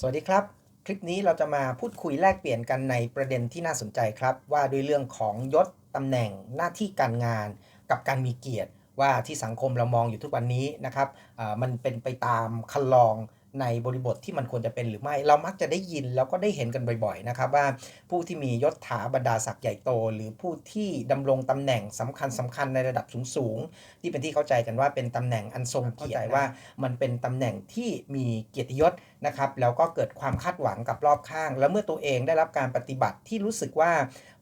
สวัสดีครับ คลิปนี้เราจะมาพูดคุยแลกเปลี่ยนกันในประเด็นที่น่าสนใจครับ ว่าด้วยเรื่องของยศตำแหน่งหน้าที่การงานกับการมีเกียรติ ว่าที่สังคมเรามองอยู่ทุกวันนี้นะครับมันเป็นไปตามคันลอง ในบริบทที่มันควรจะเป็นหรือไม่ เรามักจะได้ยินแล้วก็ได้เห็นกันบ่อยๆนะครับว่าผู้ที่มียศถาบรรดาศักดิ์ใหญ่โต หรือผู้ที่ดำรงตำแหน่งสำคัญสคัญๆในระดับสูงๆที่เป็นที่เข้าใจกันว่าเป็นตำแหน่งอันทรงเกียรติว่ามันเป็นตำแหน่งที่มีเกียรติยศนะครับแล้วก็เกิดความคาดหวังกับรอบข้าง แล้วเมื่อตัวเองได้รับการปฏิบัติที่รู้สึกว่า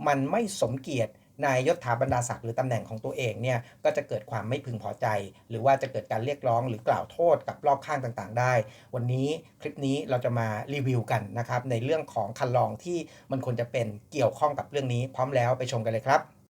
มันไม่สมเกียรติ ในยศถาบรรดาศักดิ์หรือตำแหน่งของตัวเองเนี่ยก็จะเกิดความไม่พึงพอใจ หรือว่าจะเกิดการเรียกร้องหรือกล่าวโทษกับรอบข้างต่างๆ ได้ วันนี้คลิปนี้เราจะมารีวิวกันนะครับในเรื่องของคันลองที่มันควรจะเป็นเกี่ยวข้องกับเรื่องนี้พร้อมแล้วไปชมกันเลยครับ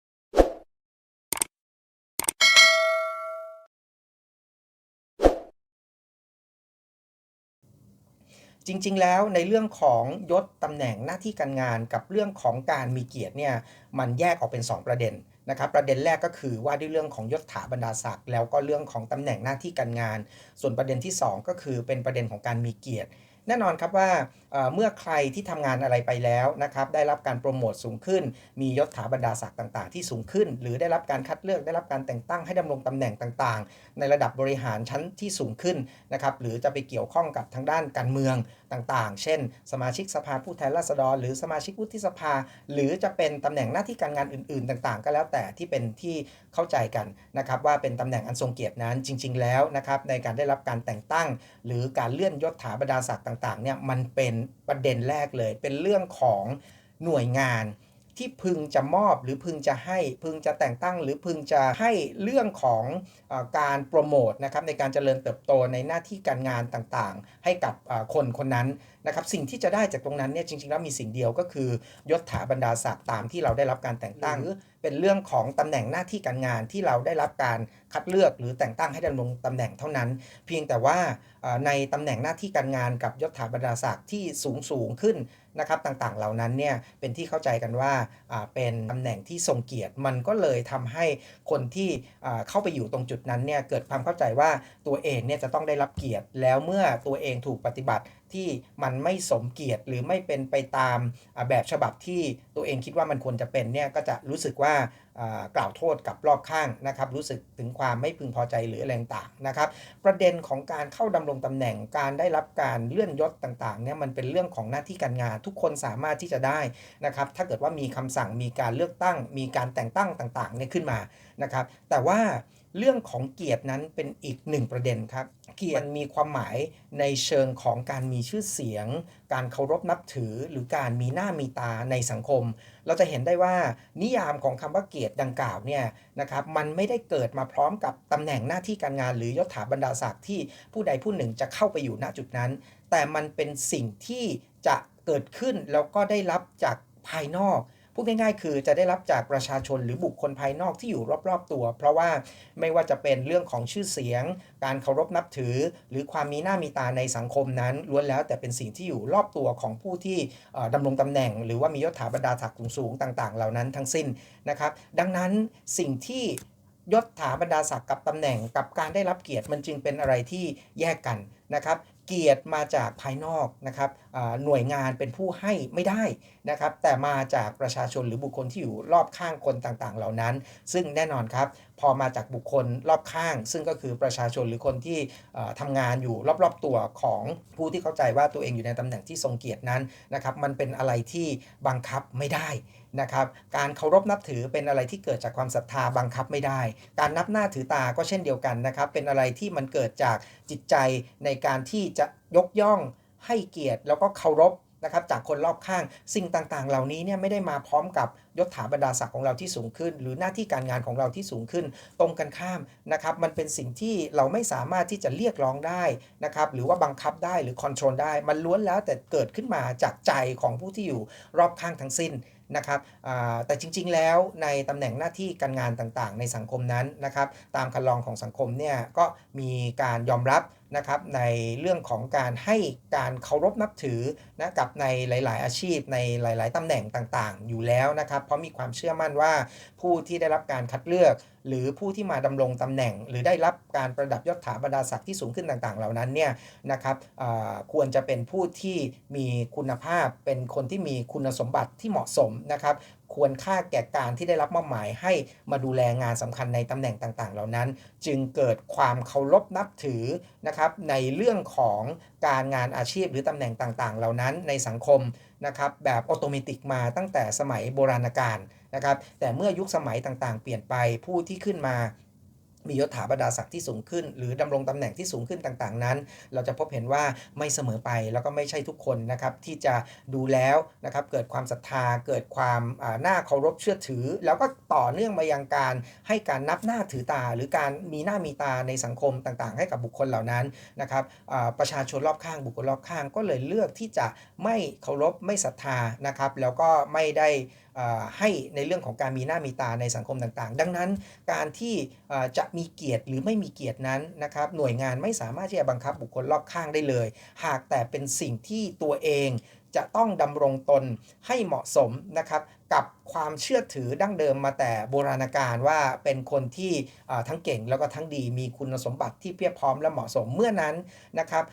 จริง ๆ แล้วในเรื่องของยศตำแหน่งหน้าที่การงานกับเรื่องของการมีเกียรติเนี่ยมันแยกออกเป็น 2 ประเด็นนะครับประเด็นแรกก็คือว่าด้วยเรื่องของยศถาบรรดาศักดิ์แล้วก็เรื่องของตำแหน่งหน้าที่การงาน ส่วนประเด็นที่ 2 ก็คือเป็นประเด็นของการมีเกียรติ แน่นอนครับว่าเมื่อใครที่ทำงานอะไรไปแล้วนะครับได้รับการโปรโมทสูงขึ้น มียศถาบรรดาศักดิ์ต่าง ๆ ที่สูงขึ้น หรือได้รับการคัดเลือกได้รับการแต่งตั้งให้ดำรงตำแหน่งต่าง ๆ ในระดับบริหารชั้นที่สูงขึ้นนะครับหรือจะไปเกี่ยวข้องกับทางด้านการเมืองต่าง ๆ เช่น สมาชิกสภาผู้แทนราษฎร หรือสมาชิกวุฒิสภา หรือจะเป็นตำแหน่งหน้าที่การงานอื่น ๆ ต่าง ๆ ก็แล้วแต่ที่เป็นที่เข้าใจกันนะครับว่าเป็นตำแหน่งอันทรงเกียรตินั้นจริง ๆ แล้วนะครับในการได้รับการแต่งตั้ง หรือการเลื่อนยศถาบรรดาศักดิ์ต่างๆเนี่ยมันเป็นประเด็นแรกเลย เป็นเรื่องของหน่วยงานที่พึงจะมอบหรือพึงจะให้พึงจะแต่งตั้ง หรือพึงจะให้เรื่องของอการโปรโมทนะครับในการเจริญเติบโตในหน้าที่การงานต่างๆ ให้กับคนคนนั้น นะครับสิ่งที่จะได้จากตรงนั้นเนี่ยจริงๆแล้วมีสิ่งเดียวก็คือยศถาบรรดาศักดิ์ตามที่เราได้รับการแต่งตั้งหรือเป็นเรื่องของตำแหน่งหน้าที่การงานที่เราได้รับการคัดเลือกหรือแต่งตั้งให้ดำรงตำแหน่งเท่านั้น เพียงแต่ว่าเอ่อในตำแหน่งหน้าที่การงานกับยศถาบรรดาศักดิ์ที่สูงสูงขึ้นนะครับต่างๆเหล่านั้นเนี่ยเป็นที่เข้าใจกันว่าอ่าเป็นตำแหน่งที่ทรงเกียรติมันก็เลยทำให้คนที่อ่าเข้าไปอยู่ตรงจุดนั้นเนี่ยเกิดความเข้าใจว่าตัวเองเนี่ยจะต้องได้รับเกียรติแล้วเมื่อตัวเองถูกปฏิบัติ ที่มันไม่สมเกียรติหรือไม่เป็นไปตามแบบฉบับที่ตัวเองคิดว่ามันควรจะเป็นเนี่ยก็จะรู้สึกว่า กล่าวโทษกับรอบข้างนะครับ รู้สึกถึงความไม่พึงพอใจหรืออะไรต่างนะครับ ประเด็นของการเข้าดำรงตำแหน่งการได้รับการเลื่อนยศต่างๆเนี่ยมันเป็นเรื่องของหน้าที่การงาน ทุกคนสามารถที่จะได้นะครับ ถ้าเกิดว่ามีคำสั่งมีการเลือกตั้ง มีการแต่งตั้งต่างๆเนี่ยขึ้นมานะครับ แต่ว่าเรื่องของเกียรตินั้นเป็นอีกหนึ่งประเด็นครับ เกียรติมันมีความหมายในเชิงของการมีชื่อเสียง การเคารพนับถือหรือการมีหน้ามีตาในสังคม เราจะเห็นได้ว่านิยามของคำว่าเกียรติดังกล่าวเนี่ยนะครับมันไม่ได้เกิดมาพร้อมกับตำแหน่งหน้าที่การงานหรือยศถาบรรดาศักดิ์ที่ผู้ใดผู้หนึ่งจะเข้าไปอยู่ณจุดนั้น แต่มันเป็นสิ่งที่จะเกิดขึ้นแล้วก็ได้รับจากภายนอก พูดง่ายๆ คือจะได้รับจากประชาชนหรือบุคคลภายนอกที่อยู่รอบๆตัว เพราะว่าไม่ว่าจะเป็นเรื่องของชื่อเสียง การเคารพนับถือ หรือความมีหน้ามีตาในสังคมนั้นล้วนแล้วแต่เป็นสิ่งที่อยู่รอบตัวของผู้ที่เอ่อดำรงตำแหน่ง หรือว่ามียศถาบรรดาศักดิ์สูงๆต่าง ๆ เหล่านั้นทั้งสิ้นนะครับ ดังนั้นสิ่งที่ยศถาบรรดาศักดิ์กับตำแหน่งกับการได้รับเกียรติมันจึงเป็นอะไรที่แยกกันนะครับ เกียรติมาจากภายนอกนะครับ หน่วยงานเป็นผู้ให้ไม่ได้นะครับ แต่มาจากประชาชนหรือบุคคลที่อยู่รอบข้างคนต่างๆ เหล่านั้น ซึ่งแน่นอนครับ พอมาจากบุคคลรอบข้าง ซึ่งก็คือประชาชนหรือคนที่เอ่อทำงานอยู่รอบๆตัวของผู้ที่เข้าใจว่าตัวเองอยู่ในตำแหน่งที่ทรงเกียรตินั้นนะครับมันเป็นอะไรที่บังคับไม่ได้นะครับการเคารพนับถือเป็นอะไรที่เกิดจากความศรัทธาบังคับไม่ได้ การนับหน้าถือตาก็เช่นเดียวกันนะครับ เป็นอะไรที่มันเกิดจากจิตใจในการที่จะยกย่อง ให้เกียรติแล้วก็เคารพนะครับจากคนรอบข้างสิ่งต่างๆ เหล่านี้เนี่ยไม่ได้มาพร้อมกับยศถาบรรดาศักดิ์ของเราที่สูงขึ้น หรือหน้าที่การงานของเราที่สูงขึ้น ตรงกันข้ามนะครับมันเป็นสิ่งที่เราไม่สามารถที่จะเรียกร้องได้นะครับหรือว่าบังคับได้หรือคอนโทรลได้ มันล้วนแล้วแต่เกิดขึ้นมาจากใจของผู้ที่อยู่รอบข้างทั้งสิ้น นะครับแต่จริง ๆ แล้วในตำแหน่งหน้าที่การงานต่างๆ ในสังคมนั้นนะครับ ตามคันลองของสังคมเนี่ยก็มีการยอมรับนะครับในเรื่องของการให้การเคารพนับถือนะกับในหลาย ๆ อาชีพในหลาย ๆตำแหน่งต่างๆ อยู่แล้วนะครับ เพราะมีความเชื่อมั่นว่าผู้ที่ได้รับการคัดเลือก หรือผู้ที่มาดำรงตำแหน่ง หรือได้รับการประดับยศถาบรรดาศักดิ์ที่สูงขึ้นต่างๆ เหล่านั้นเนี่ยนะครับควรจะเป็นผู้ที่มีคุณภาพเป็นคนที่มีคุณสมบัติที่เหมาะสมนะครับควรค่าแก่การที่ได้รับมอบหมายให้มาดูแลงานสำคัญในตำแหน่งต่างๆ เหล่านั้น จึงเกิดความเคารพนับถือนะครับในเรื่องของการงานอาชีพหรือตำแหน่งต่างๆ เหล่านั้นในสังคม นะครับแบบอัตโนมัติมาตั้งแต่สมัยโบราณกาลนะครับแต่เมื่อยุคสมัยต่างๆ เปลี่ยนไปผู้ที่ขึ้นมา มียศถาบรรดาศักดิ์ที่สูงขึ้น หรือดำรงตำแหน่งที่สูงขึ้นต่างๆ นั้น เราจะพบเห็นว่าไม่เสมอไปแล้วก็ไม่ใช่ทุกคนนะครับที่จะดูแล้วนะครับเกิดความศรัทธาเกิดความน่าเคารพเชื่อถือ แล้วก็ต่อเนื่องมายังการให้การนับหน้าถือตา หรือการมีหน้ามีตาในสังคมต่างๆ ให้กับบุคคลเหล่านั้นนะครับประชาชนรอบข้างบุคคลรอบข้างก็เลยเลือกที่จะไม่เคารพไม่ศรัทธานะครับแล้วก็ไม่ได้ให้ในเรื่องของการมีหน้ามีตาในสังคมต่างๆ ดังนั้นการที่จะมีเกียรติหรือไม่มีเกียรตินั้นนะครับหน่วยงานไม่สามารถที่จะบังคับบุคคลรอบข้างได้เลย หากแต่เป็นสิ่งที่ตัวเองจะต้องดำรงตนให้เหมาะสมนะครับ กับความเชื่อถือดั้งเดิมมาแต่โบราณกาลว่าเป็นคนที่ทั้งเก่งแล้วก็ทั้งดีมีคุณสมบัติที่เพียบพร้อมและเหมาะสมเมื่อนั้นนะครับ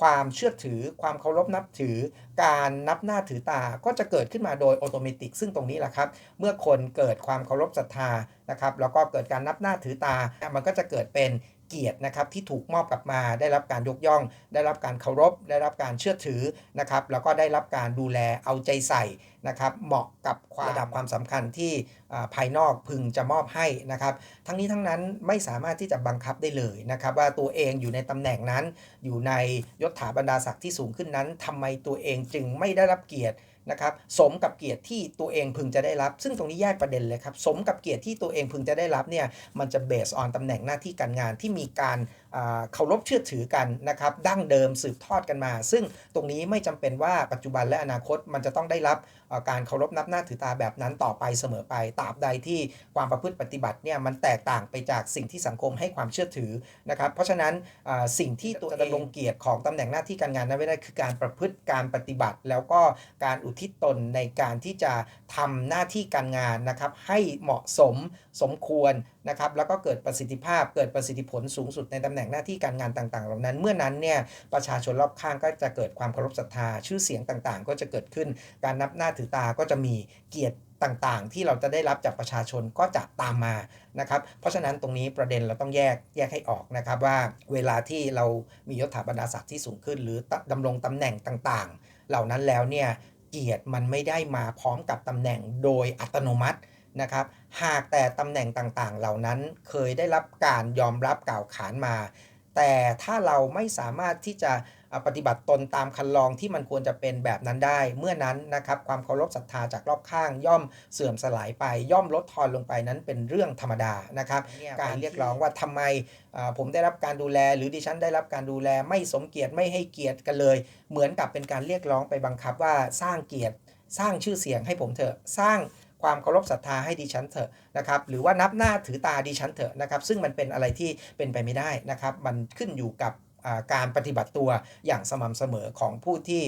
ความเชื่อถือความเคารพนับถือ การนับหน้าถือตาก็จะเกิดขึ้นมาโดยอัตโนมัติซึ่งตรงนี้แหละครับ เมื่อคนเกิดความเคารพศรัทธานะครับแล้วก็เกิดการนับหน้าถือตามันก็จะเกิดเป็น เกียรตินะครับที่ถูกมอบกลับมา ได้รับการยกย่อง ได้รับการเคารพ ได้รับการเชื่อถือนะครับแล้วก็ได้รับการดูแลเอาใจใส่นะครับเหมาะกับความระดับความสำคัญที่ภายนอกพึงจะมอบให้นะครับ ทั้งนี้ทั้งนั้นไม่สามารถที่จะบังคับได้เลยนะครับ ว่าตัวเองอยู่ในตำแหน่งนั้น อยู่ในยศถาบรรดาศักดิ์ที่สูงขึ้นนั้นทำไมตัวเองจึงไม่ได้รับเกียรติ นะครับสมกับเกียรติที่ตัวเองพึงจะได้รับ ซึ่งตรงนี้แยกประเด็นเลยครับ สมกับเกียรติที่ตัวเองพึงจะได้รับเนี่ยมันจะเบสออนตำแหน่งหน้าที่การงานที่มีการ เคารพเชื่อถือกันนะครับดั้งเดิมสืบทอดกันมา ซึ่งตรงนี้ไม่จำเป็นว่าปัจจุบันและอนาคตมันจะต้องได้รับการเคารพนับหน้าถือตาแบบนั้นต่อไปเสมอไปตราบใดที่ความประพฤติปฏิบัติเนี่ยมันแตกต่างไปจากสิ่งที่สังคมให้ความเชื่อถือนะครับเพราะฉะนั้นสิ่งที่ตัวดำรงเกียรติของตำแหน่งหน้าที่การงานนั้นไม่ได้คือการประพฤติการปฏิบัติ แล้วก็การอุทิศตนในการที่จะทำหน้าที่การงานนะครับให้เหมาะสมสมควรนะครับแล้วก็เกิดประสิทธิภาพเกิดประสิทธิผลสูงสุดในตำแหน่งหน้าที่การงานต่างๆ เหล่านั้น เมื่อนั้นเนี่ยประชาชนรอบข้างก็จะเกิดความเคารพศรัทธาชื่อเสียงต่างๆ ก็จะเกิดขึ้นการนับหน้าถือตาก็จะมีเกียรติต่างๆ ที่เราจะได้รับจากประชาชนก็จะตามมานะครับเพราะฉะนั้นตรงนี้ประเด็นเราต้องแยกแยกให้ออกนะครับว่าเวลาที่เรามียศถาบรรดาศักดิ์ที่สูงขึ้น หรือดำรงตำแหน่งต่างๆ เหล่านั้นแล้วเนี่ยเกียรติมันไม่ได้มาพร้อมกับตำแหน่งโดยอัตโนมัติ นะครับ หากแต่ตำแหน่งต่างๆ เหล่านั้นเคยได้รับการยอมรับกล่าวขานมา แต่ถ้าเราไม่สามารถที่จะปฏิบัติตนตามคันลองที่มันควรจะเป็นแบบนั้นได้ เมื่อนั้นนะครับความเคารพศรัทธาจากรอบข้างย่อมเสื่อมสลายไป ย่อมลดทอนลงไปนั้นเป็นเรื่องธรรมดานะครับการเรียกร้องว่าทำไมผมได้รับการดูแล หรือดิฉันได้รับการดูแลไม่สมเกียรติไม่ให้เกียรติกันเลย เหมือนกับเป็นการเรียกร้องไปบังคับว่าสร้างเกียรติ สร้างชื่อเสียงให้ผมเถอะสร้าง ความเคารพศรัทธาให้ดิฉันเถอะนะครับหรือว่านับหน้าถือตาดิฉันเถอะนะครับซึ่งมันเป็นอะไรที่เป็นไปไม่ได้นะครับมันขึ้นอยู่กับการปฏิบัติตัวอย่างสม่ำเสมอของผู้ที่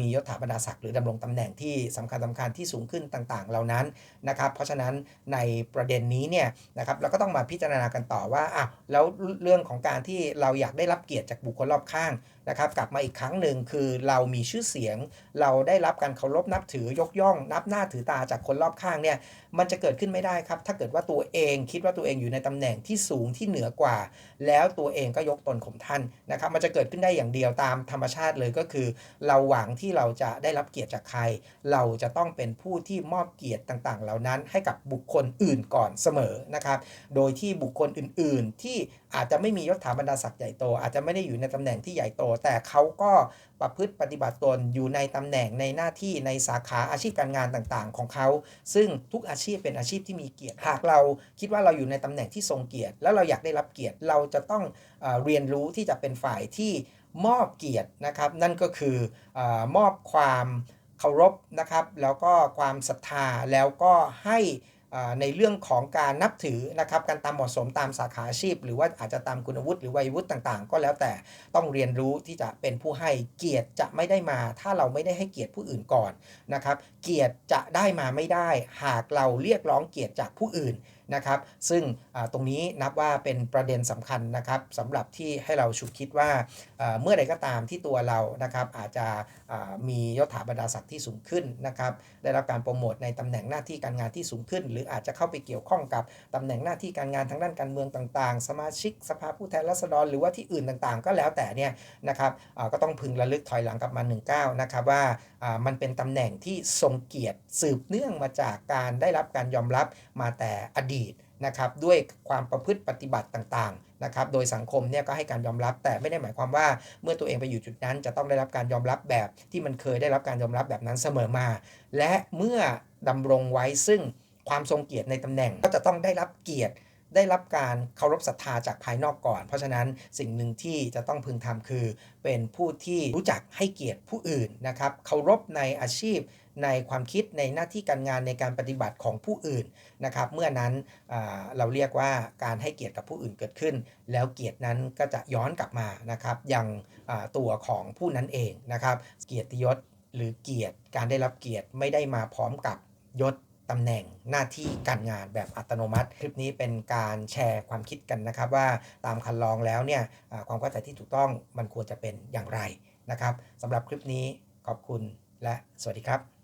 มียศถาบรรดาศักดิ์หรือดำรงตำแหน่งที่สำคัญสำคัญที่สูงขึ้นต่างๆ เหล่านั้นนะครับเพราะฉะนั้นในประเด็นนี้เนี่ยนะครับเราก็ต้องมาพิจารณากันต่อว่าอ้าวแล้วเรื่องของการที่เราอยากได้รับเกียรติจากบุคคลรอบข้าง นะครับกลับมาอีกครั้งหนึ่งคือเรามีชื่อเสียง เราได้รับการเคารพนับถือยกย่อง นับหน้าถือตาจากคนรอบข้างเนี่ยมันจะเกิดขึ้นไม่ได้ครับ ถ้าเกิดว่าตัวเองคิดว่าตัวเองอยู่ในตำแหน่งที่สูงที่เหนือกว่า แล้วตัวเองก็ยกตนข่มท่านนะครับมันจะเกิดขึ้นได้อย่างเดียวตามธรรมชาติเลยก็คือ เราหวังที่เราจะได้รับเกียรติจากใคร เราจะต้องเป็นผู้ที่มอบเกียรติต่างๆ เหล่านั้นให้กับบุคคลอื่นก่อนเสมอนะครับโดยที่บุคคลอื่น ๆ ที่อาจจะไม่มียศถาบรรดาศักดิ์ใหญ่โต อาจจะไม่ได้อยู่ในตำแหน่งที่ใหญ่โต แต่เขาก็ประพฤติปฏิบัติตนอยู่ในตำแหน่งในหน้าที่ในสาขาอาชีพการงานต่างๆ ของเขา ซึ่งทุกอาชีพเป็นอาชีพที่มีเกียรติ หากเราคิดว่าเราอยู่ในตำแหน่งที่ทรงเกียรติ แล้วเราอยากได้รับเกียรติ เราจะต้องเอเรียนรู้ที่จะเป็นฝ่ายที่มอบเกียรตินะครับ นั่นก็คืออมอบความเคารพนะครับ แล้วก็ความศรัทธา แล้วก็ให้ ในเรื่องของการนับถือนะครับการตามเหมาะสมตามสาขาอาชีพ หรือว่าอาจจะตามคุณวุฒิหรือวัยวุฒิต่างๆ ก็แล้วแต่ต้องเรียนรู้ที่จะเป็นผู้ให้เกียรติจะไม่ได้มา ถ้าเราไม่ได้ให้เกียรติผู้อื่นก่อนนะครับ เกียรติจะได้มาไม่ได้ หากเราเรียกร้องเกียรติจากผู้อื่น นะครับ ซึ่งตรงนี้นับว่าเป็นประเด็นสำคัญนะครับสำหรับที่ให้เราฉุกคิดว่าเมื่อใดก็ตามที่ตัวเรานะครับอาจจะมียศถาบรรดาศักดิ์ที่สูงขึ้นนะครับ ได้รับการโปรโมทในตำแหน่งหน้าที่การงานที่สูงขึ้น หรืออาจจะเข้าไปเกี่ยวข้องกับตำแหน่งหน้าที่การงานทางด้านการเมืองต่าง ๆ สมาชิกสภาผู้แทนราษฎรหรือว่าที่อื่นต่างๆ ก็แล้วแต่เนี่ยนะครับก็ต้องพึงระลึกถอยหลังกลับมา 19 นะครับว่าอ่ามันเป็นตำแหน่งที่ทรงเกียรติสืบเนื่องมาจากการได้รับการยอมรับมาแต่อดีตนะครับด้วยความประพฤติปฏิบัติต่างๆนะครับโดยสังคมเนี่ยก็ให้การยอมรับ แต่ไม่ได้หมายความว่าเมื่อตัวเองไปอยู่จุดนั้น จะต้องได้รับการยอมรับแบบที่มันเคยได้รับการยอมรับแบบนั้นเสมอมา และเมื่อดำรงไว้ซึ่งความทรงเกียรติในตำแหน่งก็จะต้องได้รับเกียรติได้รับการเคารพศรัทธาจากภายนอกก่อน เพราะฉะนั้นสิ่งหนึ่งที่จะต้องพึงทำคือ เป็นผู้ที่รู้จักให้เกียรติผู้อื่นนะครับเคารพในอาชีพ ในความคิดในหน้าที่การงานในการปฏิบัติของผู้อื่นนะครับ เมื่อนั้นเราเรียกว่าการให้เกียรติกับผู้อื่นเกิดขึ้น แล้วเกียรตินั้นก็จะย้อนกลับมานะครับยังตัวของผู้นั้นเองนะครับ เกียรติยศหรือเกียรติการได้รับเกียรติไม่ได้มาพร้อมกับยศตำแหน่งหน้าที่การงานแบบอัตโนมัติ คลิปนี้เป็นการแชร์ความคิดกันนะครับว่าตามคันลองแล้วเนี่ยความเข้าใจที่ถูกต้องมันควรจะเป็นอย่างไรนะครับสำหรับคลิปนี้ขอบคุณและสวัสดีครับ